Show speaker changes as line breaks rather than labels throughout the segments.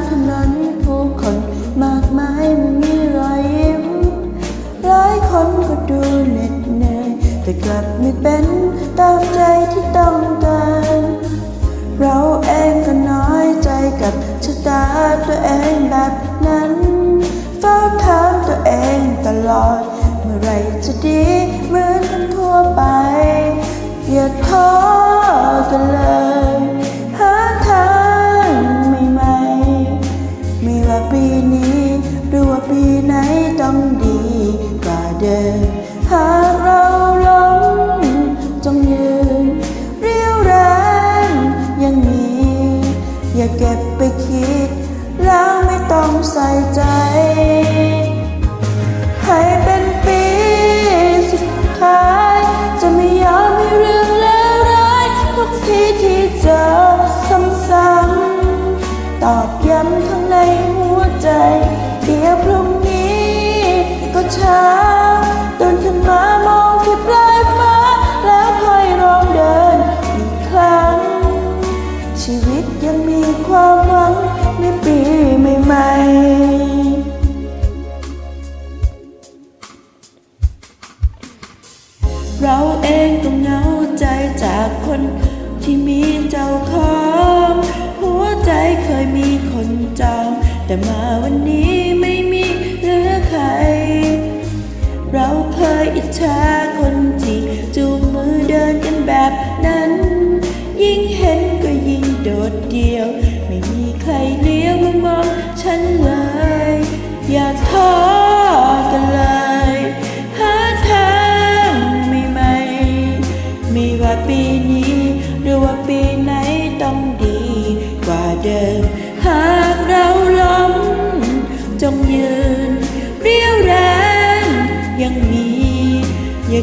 ตามถนนผู้คนมากมายไม่มีรอยยิ้ม หลายคนก็ดูเหน็ดเหนื่อย แต่กลับไม่เป็นตามใจที่ต้องการ เราเองก็น้อยใจกับชะตาตัวเองแบบนั้นเฝ้าถามตัวเองตลอด เมื่อไหรจะดีเหมือนกันทั่วไปอย่าท้อกันเลย อย่าเก็บไปคิด แล้วไม่ต้องใส่ใจ ให้เป็นปีสุดท้าย จะไม่ยอมให้เรื่องเลวร้ายทุกทีที่เจอซ้ำๆตอกย้ำข้างในหัวใจ เดี๋ยวพรุ่งนี้ก็เช้า คนที่มีเจ้าของ หัวใจเคยมีคนจอง แต่มาวันนี้ไม่มีเหลือใคร เราเคยอิจฉาคนที่จูงมือเดินกันแบบนั้น ยิ่งเห็นก็ยิ่งโดดเดี่ยว ไม่มีใครเลี้ยวมามองฉันเลย อย่าท้อกันเลย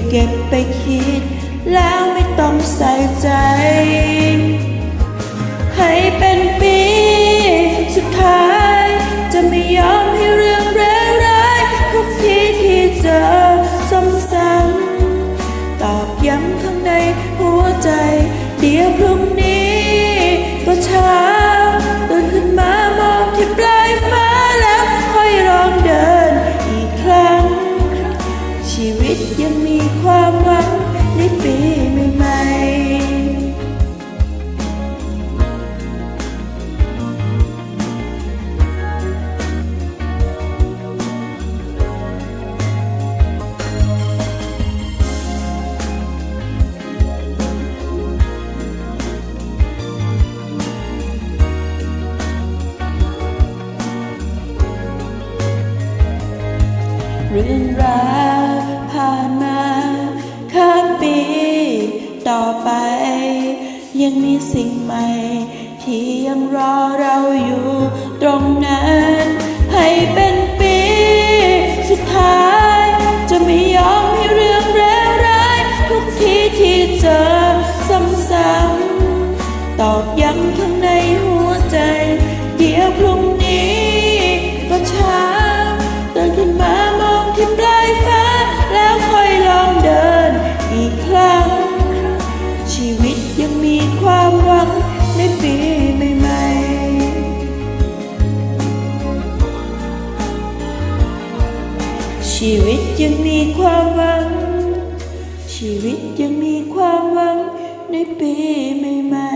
เก็บไปคิด แล้วไม่ต้องใส่ใจ ให้เป็นปีสุดท้าย จะไม่ยอมให้เรื่องเลวร้ายทุกทีที่เจอซ้ำๆตอบย้ำข้างในหัวใจ รื่องราวผ่านมาข้ามปี ต่อไป ยังมีสิ่งใหม่ ที่ยังรอเราอยู่ตรงนั้นให้เป็น ชีวิตยังมีความหวัง ชีวิตยังมีความหวังในปีใหม่